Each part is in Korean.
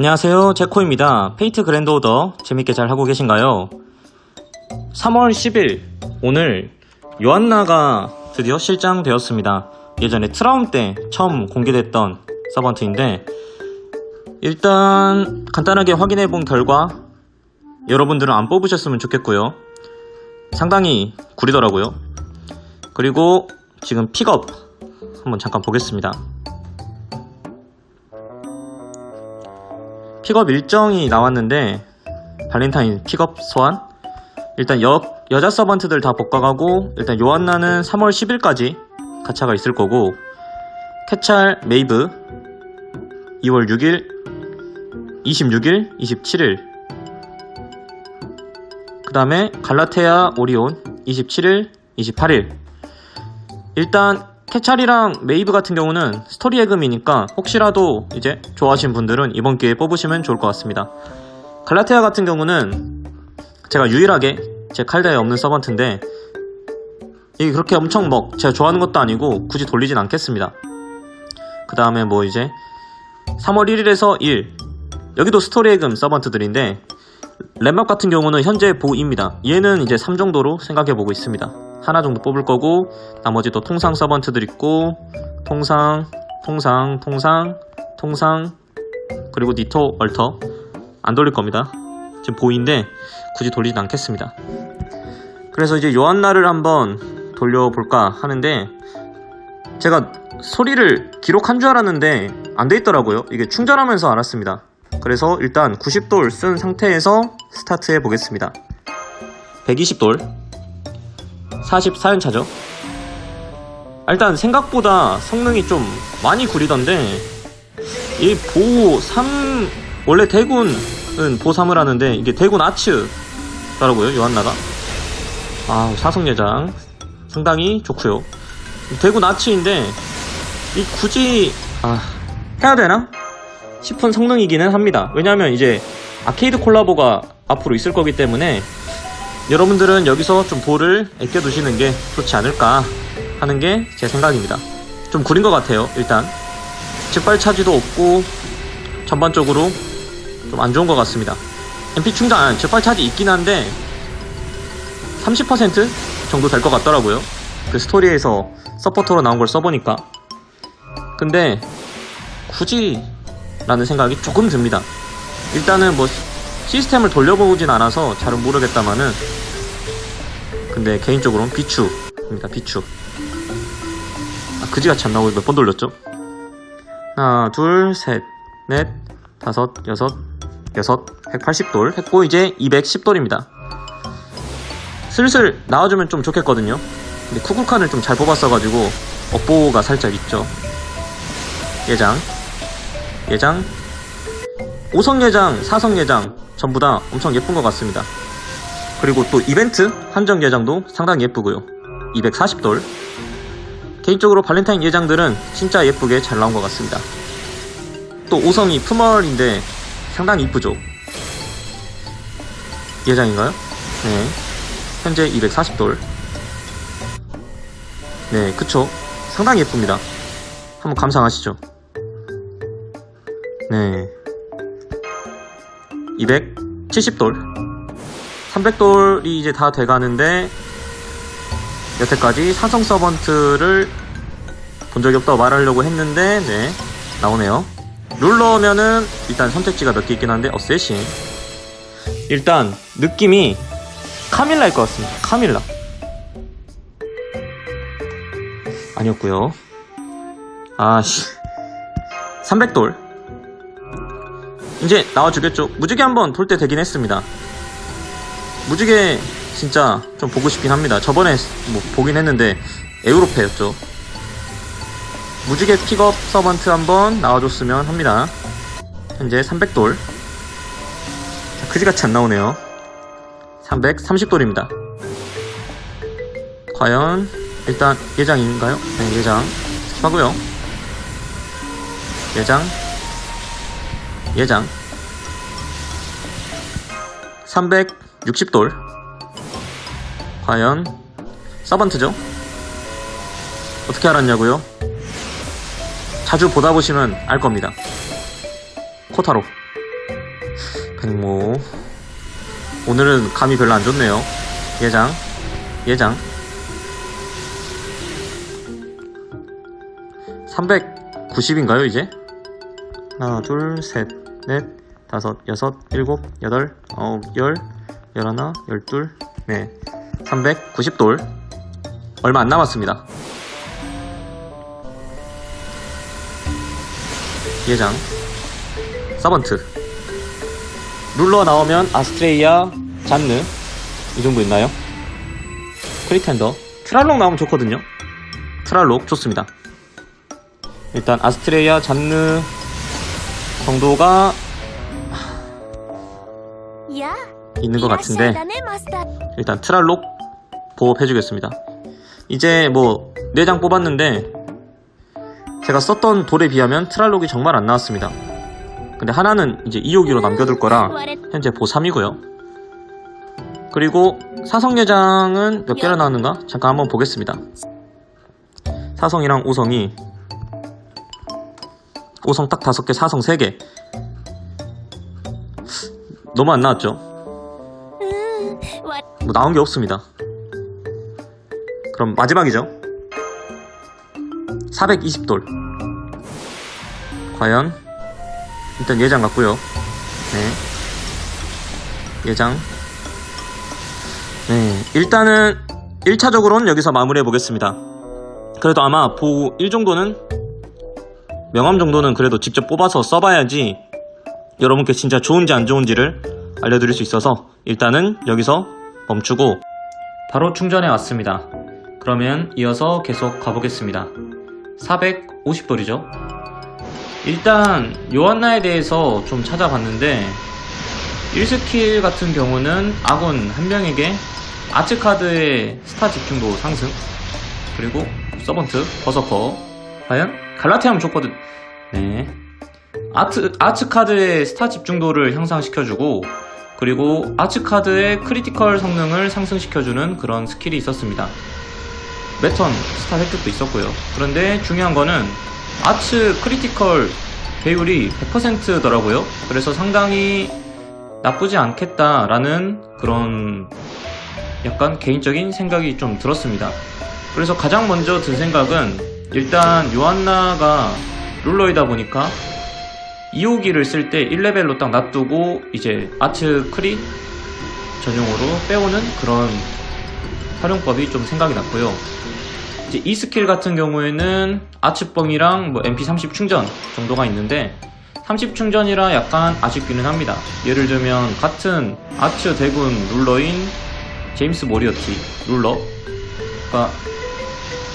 안녕하세요. 제코입니다. 페이트 그랜드 오더 재밌게 잘 하고 계신가요? 3월 10일 오늘 요한나가 드디어 실장 되었습니다. 예전에 트라움 때 처음 공개됐던 서번트인데 일단 간단하게 확인해 본 결과 여러분들은 안 뽑으셨으면 좋겠고요. 상당히 구리더라고요. 그리고 지금 픽업 한번 잠깐 보겠습니다 픽업 일정이 나왔는데 발렌타인 픽업 소환? 일단 여, 여자 서번트들 다 복각하고 일단 요한나는 3월 10일까지 가차가 있을 거고 캐찰 메이브 2월 6일 26일 27일 그 다음에 갈라테아 오리온 27일 28일 일단 캐찰이랑 메이브 같은 경우는 스토리 에금이니까 혹시라도 이제 좋아하시는 분들은 이번 기회에 뽑으시면 좋을 것 같습니다. 갈라테아 같은 경우는 제가 유일하게 제 칼다에 없는 서번트인데 이게 그렇게 엄청 뭐 제가 좋아하는 것도 아니고 굳이 돌리진 않겠습니다. 그 다음에 뭐 이제 3월 1일에서 1 여기도 스토리 에금 서번트들인데 랩맵 같은 경우는 현재 보입니다. 얘는 이제 3 정도로 생각해 보고 있습니다. 하나 정도 뽑을 거고 나머지 또 통상 서번트들 있고 통상 통상 통상 통상 그리고 니토 얼터. 안 돌릴 겁니다. 지금 보이인데 굳이 돌리진 않겠습니다. 그래서 이제 요한나를 한번 돌려볼까 하는데 제가 소리를 기록한 줄 알았는데 안 돼 있더라고요. 이게 충전하면서 알았습니다. 그래서 일단 90돌 쓴 상태에서 스타트 해 보겠습니다. 120돌 44연차죠. 일단 생각보다 성능이 좀 많이 구리던데 이보3 원래 대군은 보 3을 하는데 이게 대군 아츠더라고요 요한나가? 아 사성예장. 상당히 좋고요. 대군 아츠인데 이 굳이 아 해야 되나? 싶은 성능이기는 합니다. 왜냐하면 이제 아케이드 콜라보가 앞으로 있을 거기 때문에 여러분들은 여기서 좀 볼을 아껴두시는 게 좋지 않을까 하는 게 제 생각입니다. 좀 구린 것 같아요, 일단. 직발 차지도 없고, 전반적으로 좀 안 좋은 것 같습니다. MP 충전, 직발 차지 있긴 한데, 30% 정도 될 것 같더라고요. 그 스토리에서 서포터로 나온 걸 써보니까. 근데, 굳이, 라는 생각이 조금 듭니다. 일단은 뭐, 시스템을 돌려보진 않아서 잘은 모르겠다마는 근데 개인적으로는 비추입니다 비추. 아, 그지같이 안 나오고 몇 번 돌렸죠? 하나 둘셋넷 다섯 여섯 여섯 180돌 했고 이제 210돌입니다. 슬슬 나와주면 좀 좋겠거든요. 근데 쿠쿠칸을 좀 잘 뽑았어가지고 업보가 살짝 있죠. 예장. 예장. 5성 예장, 4성 예장 전부 다 엄청 예쁜 것 같습니다. 그리고 또 이벤트 한정 예장도 상당히 예쁘고요. 240돌. 개인적으로 발렌타인 예장들은 진짜 예쁘게 잘 나온 것 같습니다. 또 5성이 품얼인데 상당히 이쁘죠. 예장인가요? 네. 현재 240돌. 네, 그쵸. 상당히 예쁩니다. 한번 감상하시죠. 네. 270돌 300돌이 이제 다 돼가는데 여태까지 사성 서번트를 본 적이 없다고 말하려고 했는데 네 나오네요. 룰러면은 일단 선택지가 몇 개 있긴 한데 어세신 일단 느낌이 카밀라일 것 같습니다. 카밀라. 아니었고요. 아씨. 300돌. 이제 나와주겠죠. 무지개 한번 돌 때 되긴 했습니다. 무지개 진짜 좀 보고 싶긴 합니다. 저번에 뭐 보긴 했는데 에우로페였죠. 무지개 픽업 서번트 한번 나와줬으면 합니다. 현재 300돌. 그지같이 안 나오네요. 330돌입니다. 과연 일단 예장인가요? 네, 예장. 스킵하고요. 예장. 예장 360돌 과연 서번트죠? 어떻게 알았냐고요? 자주 보다 보시면 알 겁니다. 코타로 백모. 오늘은 감이 별로 안 좋네요. 예장. 예장. 390인가요, 이제? 하나, 둘, 셋, 넷, 다섯, 여섯, 일곱, 여덟, 아홉, 열, 열하나, 열둘, 네. 390돌. 얼마 안 남았습니다. 예장. 서번트. 룰러 나오면 아스트레이아, 잔느. 이 정도 있나요? 크리텐더. 트랄록 나오면 좋거든요. 트랄록 좋습니다. 일단 아스트레이아, 잔느 정도가 있는 것 같은데 일단 트랄록 보호해주겠습니다. 이제 뭐 네 내장 뽑았는데 제가 썼던 돌에 비하면 트랄록이 정말 안 나왔습니다. 근데 하나는 이제 2호기로 남겨둘 거라 현재 보 3이고요. 그리고 사성예장은 몇 개나 나왔는가? 잠깐 한번 보겠습니다. 사성이랑 오성이 오성 딱 5개, 사성 3개 너무 안 나왔죠? わ뭐 나온 게 없습니다. 그럼 마지막이죠. 420돌. 과연 일단 예장 같고요. 네. 예장. 네. 일단은 1차적으로는 여기서 마무리해 보겠습니다. 그래도 아마 보 1 정도는 명함 정도는 그래도 직접 뽑아서 써봐야지 여러분께 진짜 좋은지 안 좋은지를 알려드릴 수 있어서 일단은 여기서 멈추고 바로 충전해 왔습니다. 그러면 이어서 계속 가보겠습니다. 450돌이죠. 일단 요한나에 대해서 좀 찾아봤는데 1스킬 같은 경우는 아군 한 명에게 아츠 카드의 스타 집중도 상승 그리고 서번트, 버서커 과연 갈라테아면 좋거든 네 아트, 아츠 카드의 스타 집중도를 향상시켜주고 그리고 아츠 카드의 크리티컬 성능을 상승시켜주는 그런 스킬이 있었습니다. 매턴 스타 획득도 있었고요. 그런데 중요한 거는 아츠 크리티컬 배율이 100%더라고요. 그래서 상당히 나쁘지 않겠다라는 그런 약간 개인적인 생각이 좀 들었습니다. 그래서 가장 먼저 든 생각은 일단 요한나가 룰러이다 보니까 2호기를 쓸 때 1레벨로 딱 놔두고 이제 아츠 크리 전용으로 빼오는 그런 활용법이 좀 생각이 났고요. 이제 이 스킬 같은 경우에는 아츠뻥이랑 뭐 MP30 충전 정도가 있는데 30 충전이라 약간 아쉽기는 합니다. 예를 들면 같은 아츠 대군 룰러인 제임스 모리어티 룰러가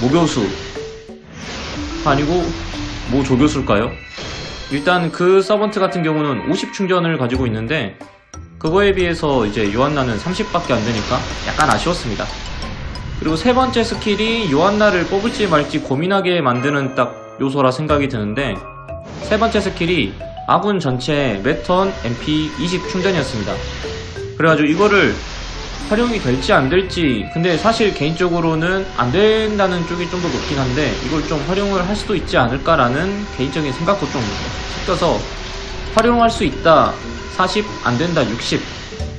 모교수 아니고 모 조교수일까요? 일단 그 서번트 같은 경우는 50 충전을 가지고 있는데 그거에 비해서 이제 요한나는 30밖에 안 되니까 약간 아쉬웠습니다. 그리고 세 번째 스킬이 요한나를 뽑을지 말지 고민하게 만드는 딱 요소라 생각이 드는데 세 번째 스킬이 아군 전체 매턴 MP 20 충전이었습니다. 그래가지고 이거를 활용이 될지 안 될지 근데 사실 개인적으로는 안 된다는 쪽이 좀 더 높긴 한데 이걸 좀 활용을 할 수도 있지 않을까라는 개인적인 생각도 좀 섞여서 활용할 수 있다. 40 안 된다. 60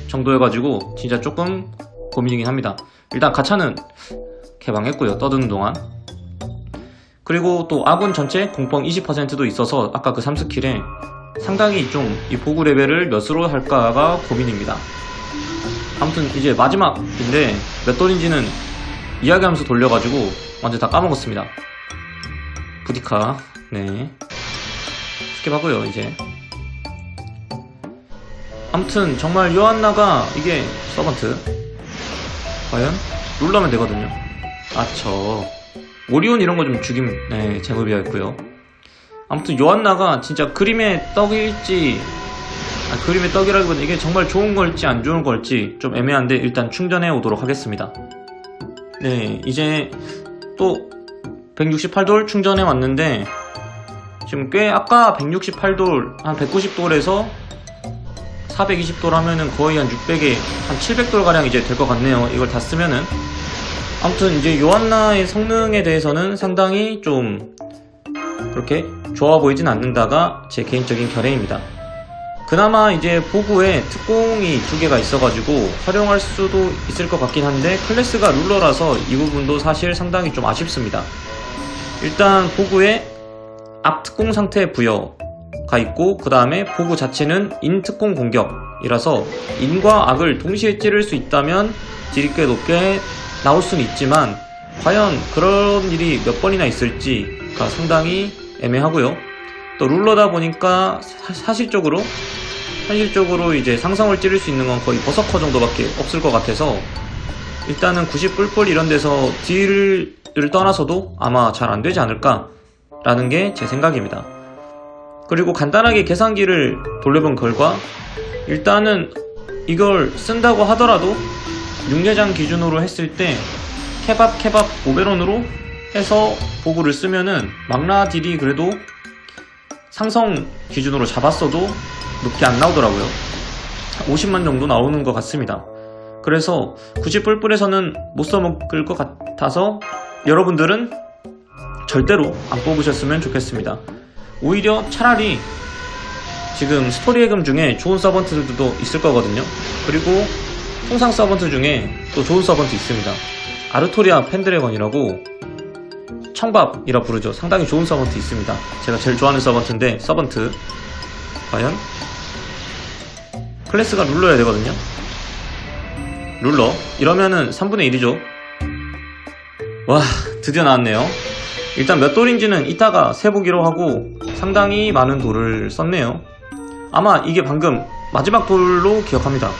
정도여가지고 진짜 조금 고민이긴 합니다. 일단 가차는 개방했고요. 떠드는 동안. 그리고 또 아군 전체 공펑 20%도 있어서 아까 그 3스킬에 상당히 좀 이 보구 레벨을 몇으로 할까가 고민입니다 아무튼 이제 마지막인데 몇 돌인지는 이야기하면서 돌려가지고 완전 다 까먹었습니다. 부디카 네 스킵하고요 이제 아무튼 정말 요한나가 이게 서번트 과연 룰러면 되거든요. 아저 오리온 이런 거 좀 죽임 네 제법이었고요. 아무튼 요한나가 진짜 그림의 떡일지 아, 그림의 떡이라기보다 이게 정말 좋은 걸지 안 좋은 걸지 좀 애매한데 일단 충전해 오도록 하겠습니다. 네, 이제 또 168돌 충전해 왔는데 지금 꽤 아까 168돌 한 190돌에서 420돌 하면은 거의 한 600에 한 700돌 가량 이제 될 것 같네요. 이걸 다 쓰면은 아무튼 이제 요한나의 성능에 대해서는 상당히 좀 그렇게 좋아 보이진 않는다가 제 개인적인 견해입니다. 그나마 이제 보구에 특공이 두 개가 있어가지고 활용할 수도 있을 것 같긴 한데 클래스가 룰러라서 이 부분도 사실 상당히 좀 아쉽습니다. 일단 보구에 앞 특공 상태 부여가 있고 그 다음에 보구 자체는 인 특공 공격이라서 인과 악을 동시에 찌를 수 있다면 딜이 꽤 높게 나올 수는 있지만 과연 그런 일이 몇 번이나 있을지가 상당히 애매하고요. 또 룰러다 보니까 사, 사실적으로 현실적으로 이제 상성을 찌를 수 있는 건 거의 버서커 정도밖에 없을 것 같아서 일단은 90 뿔뿔 이런 데서 딜을 떠나서도 아마 잘 안 되지 않을까 라는 게 제 생각입니다. 그리고 간단하게 계산기를 돌려본 결과 일단은 이걸 쓴다고 하더라도 육례장 기준으로 했을 때 케밥 케밥 오베론으로 해서 보구를 쓰면은 망라 딜이 그래도 상성 기준으로 잡았어도 높게 안 나오더라고요. 50만 정도 나오는 것 같습니다. 그래서 굳이 뿔뿔에서는 못 써먹을 것 같아서 여러분들은 절대로 안 뽑으셨으면 좋겠습니다. 오히려 차라리 지금 스토리 해금 중에 좋은 서번트들도 있을 거거든요. 그리고 통상 서번트 중에 또 좋은 서번트 있습니다. 아르토리아 펜드래건이라고 청밥이라 부르죠. 상당히 좋은 서번트 있습니다. 제가 제일 좋아하는 서번트인데 서번트 과연 클래스가 룰러야 되거든요. 룰러 이러면은 3분의 1이죠. 와 드디어 나왔네요. 일단 몇 돌인지는 이따가 세보기로 하고 상당히 많은 돌을 썼네요. 아마 이게 방금 마지막 돌로 기억합니다.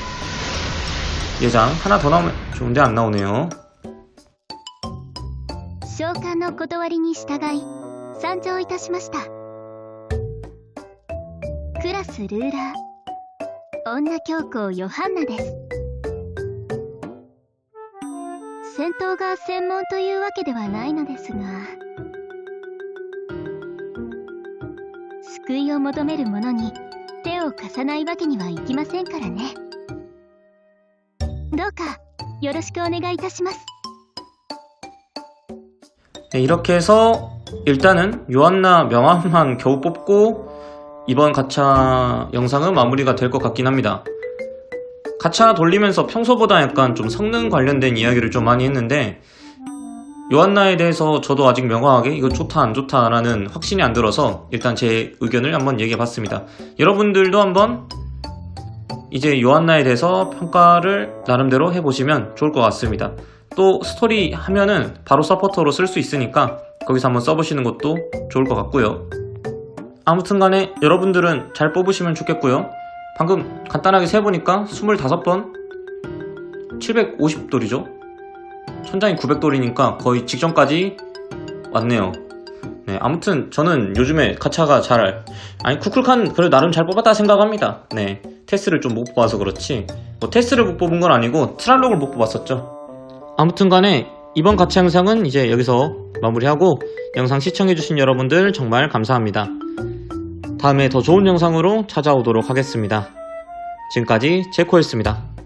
예장 하나 더 나오면 좋은데 안 나오네요. 召喚の断りに従い参上いたしました クラスルーラー女教皇ヨハンナです戦闘が専門というわけではないのですが救いを求める者に手を貸さないわけにはいきませんからねどうかよろしくお願いいたします 네, 이렇게 해서 일단은 요한나 명함만 겨우 뽑고 이번 가차 영상은 마무리가 될 것 같긴 합니다. 가차 돌리면서 평소보다 약간 좀 성능 관련된 이야기를 좀 많이 했는데 요한나에 대해서 저도 아직 명확하게 이거 좋다 안 좋다라는 확신이 안 들어서 일단 제 의견을 한번 얘기해 봤습니다. 여러분들도 한번 이제 요한나에 대해서 평가를 나름대로 해보시면 좋을 것 같습니다. 또 스토리 하면은 바로 서포터로 쓸 수 있으니까 거기서 한번 써보시는 것도 좋을 것 같고요. 아무튼 간에 여러분들은 잘 뽑으시면 좋겠고요. 방금 간단하게 세보니까 25번 750돌이죠. 천장이 900돌이니까 거의 직전까지 왔네요. 네, 아무튼 저는 요즘에 가차가 잘 아니 쿠쿨칸 그래도 나름 잘 뽑았다 생각합니다. 네, 테스를 좀 못 뽑아서 그렇지. 뭐 테스를 못 뽑은 건 아니고 트랄록을 못 뽑았었죠. 아무튼 간에 이번 가차 영상은 이제 여기서 마무리하고 영상 시청해주신 여러분들 정말 감사합니다. 다음에 더 좋은 영상으로 찾아오도록 하겠습니다. 지금까지 제코였습니다.